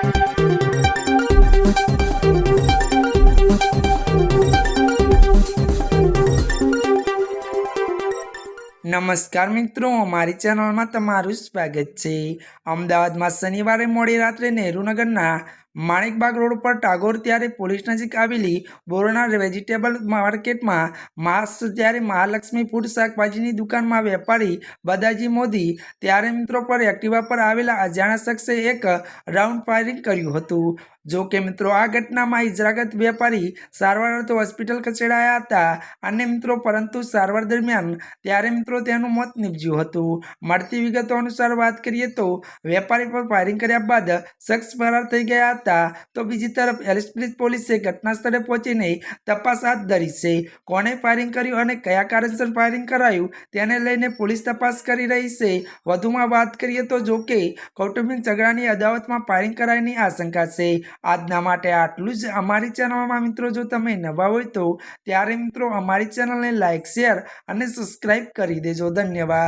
નમસ્કાર મિત્રો અમારી ચેનલમાં તમારું સ્વાગત છે. અમદાવાદમાં શનિવારે મોડી રાત્રે નહેરુનગરના માણેકબાગ રોડ પર ટાગોર ત્યારે પોલીસ નજીક આવેલી બોરોના વેજીટેબલ માર્કેટમાં માસ ત્યારે મહાલક્ષ્મી ફૂડ શાકભાજીની દુકાનમાં વેપારી બદાજી મોદી ત્યારે મિત્રો પર એક્ટિવા પર આવેલા અજાણ્યા શખ્સે એક રાઉન્ડ ફાયરિંગ કર્યું હતું. જો કે મિત્રો, આ ઘટનામાં ઇજરાગત વેપારી સારવાર અર્થે હોસ્પિટલ ખસેડાયા હતા અને મિત્રો, પરંતુ સારવાર દરમિયાન ત્યારે મિત્રો તેનું મોત નીપજ્યું હતું. મળતી વિગતો અનુસાર વાત કરીએ તો વેપારી પર ફાયરિંગ કર્યા બાદ શખ્સ ફરાર થઈ ગયા હતા તો બીજી તરફ એલસ્પ્રીત પોલીસે ઘટના સ્થળે પહોંચીને તપાસ હાથ ધરી છે. કોણે ફાયરિંગ કર્યું અને કયા કારણસર ફાયરિંગ કરાયું તેને લઈને પોલીસ તપાસ કરી રહી છે. વધુમાં વાત કરીએ તો જો કે કૌટુંબિક ઝઘડાની અદાવતમાં ફાયરિંગ કરાયની આશંકા છે. આજના માટે આટલું જ અમારી ચેનલમાં મિત્રો જો તમે નવા હોય તો ત્યારે મિત્રો અમારી ચેનલને લાઇક શેર અને સબસ્ક્રાઈબ કરી દેજો. ધન્યવાદ.